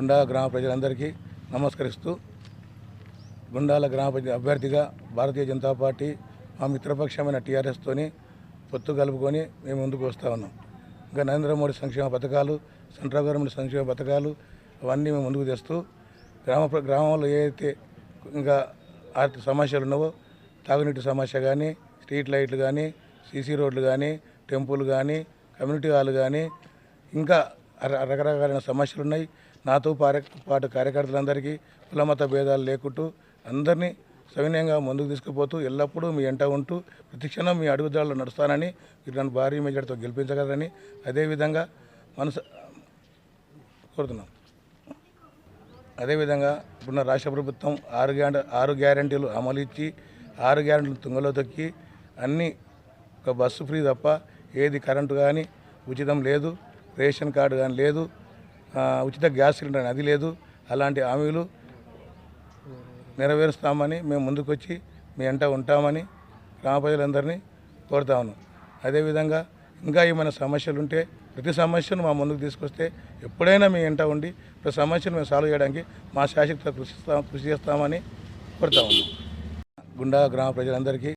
గుండా గ్రామ ప్రజలందరికీ నమస్కరిస్తూ గుండాల గ్రామ అభ్యర్థిగా భారతీయ జనతా పార్టీ మా మిత్రపక్షమైన టీఆర్ఎస్తోని పొత్తు కలుపుకొని మేము ముందుకు వస్తూ ఉన్నాం. ఇంకా నరేంద్ర మోడీ సంక్షేమ పథకాలు సెంట్రల్ గవర్నమెంట్ సంక్షేమ పథకాలు అవన్నీ మేము ముందుకు తెస్తూ గ్రామ గ్రామంలో ఏదైతే ఇంకా ఆర్థిక సమస్యలు ఉన్నావో తాగునీటి సమస్య కానీ స్ట్రీట్ లైట్లు కానీ సీసీ రోడ్లు కానీ టెంపుల్ కానీ కమ్యూనిటీ హాల్ కానీ ఇంకా రకరకాలైన సమస్యలు ఉన్నాయి నాతో పాటు కార్యకర్తలందరికీ కులమత భేదాలు లేకుంటూ అందరినీ సవినయంగా ముందుకు తీసుకుపోతూ ఎల్లప్పుడూ మీ ఎంట ఉంటూ ప్రతిక్షణం మీ అడుగుదారులు నడుస్తానని మీరు నన్ను భారీ మెజార్టీతో గెలిపించగలరని అదేవిధంగా మనసు కోరుతున్నాం. అదేవిధంగా ఇప్పుడున్న రాష్ట్ర ప్రభుత్వం ఆరు గ్యార ఆరు గ్యారంటీలు అమలు ఇచ్చి ఆరు గ్యారంటీలు తుంగలో తొక్కి అన్నీ ఒక బస్సు ఫ్రీ తప్ప ఏది కరెంటు కానీ ఉచితం లేదు రేషన్ కార్డు కానీ లేదు ఉచిత గ్యాస్ సిలిండర్ అని అది లేదు. అలాంటి హామీలు నెరవేరుస్తామని మేము ముందుకొచ్చి మీ ఎంట ఉంటామని గ్రామ ప్రజలందరినీ కోరుతా ఉన్నాం. అదేవిధంగా ఇంకా ఏమైనా సమస్యలు ఉంటే ప్రతి సమస్యను మా ముందుకు తీసుకొస్తే ఎప్పుడైనా మీ ఇంట ఉండి ప్రతి సమస్యను మేము సాల్వ్ చేయడానికి మా శాశక్తితో కృషి కృషి చేస్తామని కోరుతా ఉన్నాం. గుండా గ్రామ ప్రజలందరికీ